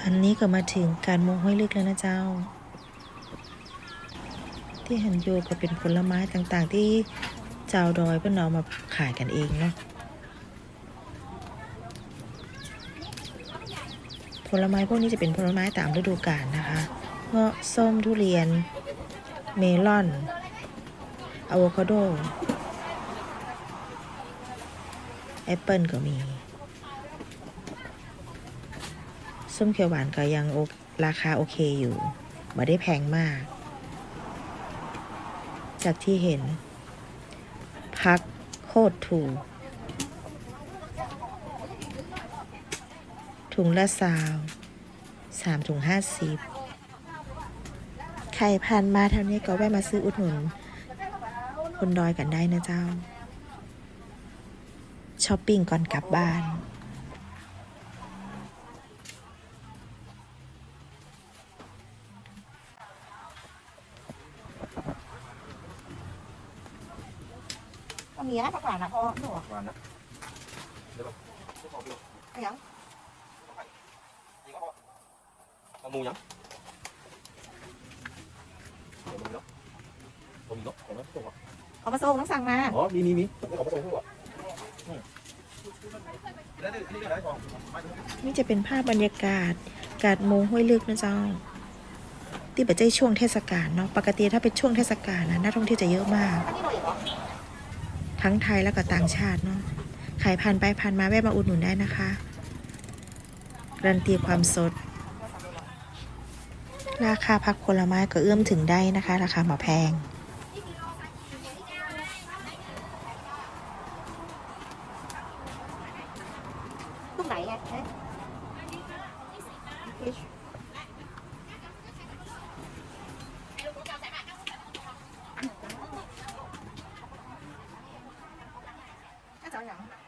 ตอนนี้ก็มาถึงการมงห้วยลึกแล้วนะเจ้า ที่หันโยก็เป็นผลไม้ต่างๆ ที่เจ้าดอยเพื่อนเอามาขายกันเองเนาะผลไม้พวกนี้จะเป็นผลไม้ตามฤดูกาลนะคะเงาะส้มทุเรียน เมลอนอะโวคาโด แอปเปิลก็มี ส้มเขียวหวานก็ยังราคาโอเคอยู่ไม่ได้แพงมาก จากที่เห็น พักโคตรถูก ถุงละสาวสามถุงห้าสิบใครผ่านมาแถวนี้ก็แวะมาซื้ออุดหนุนคนดอยกันได้นะเจ้าช้อปปิ้งก่อนกลับบ้าน ก็มีนะผักหวานนะพ่อหนูวานนะเดี๋ยวก่อนเดี๋ยวขอไปดูอะไรยังยิงก็พอเอามูยังเดี๋ยวมันเนาะผมเนาะผมนะส่งก่อนเขามาส่งต้องสั่งมาอ๋อมีมีมีเขอไปส่งให้ก่อนอืมแล้วนี่นี่ก็ได้ของมาดูนี่จะเป็นภาพบรรยากาศ กาดโมงห้วยลึกนะเจ้าที่ปัจจัยช่วงเทศกาลเนาะปกติถ้าเป็นช่วงเทศกาลนะนักท่องเที่ยวจะเยอะมาก ทั้งไทยแล้วก็ต่างชาติเนาะขายผ่านไปผ่านมาแวะมาอุดหนุนได้นะคะรันตีความสด ราคาผักผลไม้ก็เอื้อมถึงได้นะคะ ราคาหมาแพง ลูกไหนอ๊ะ น่า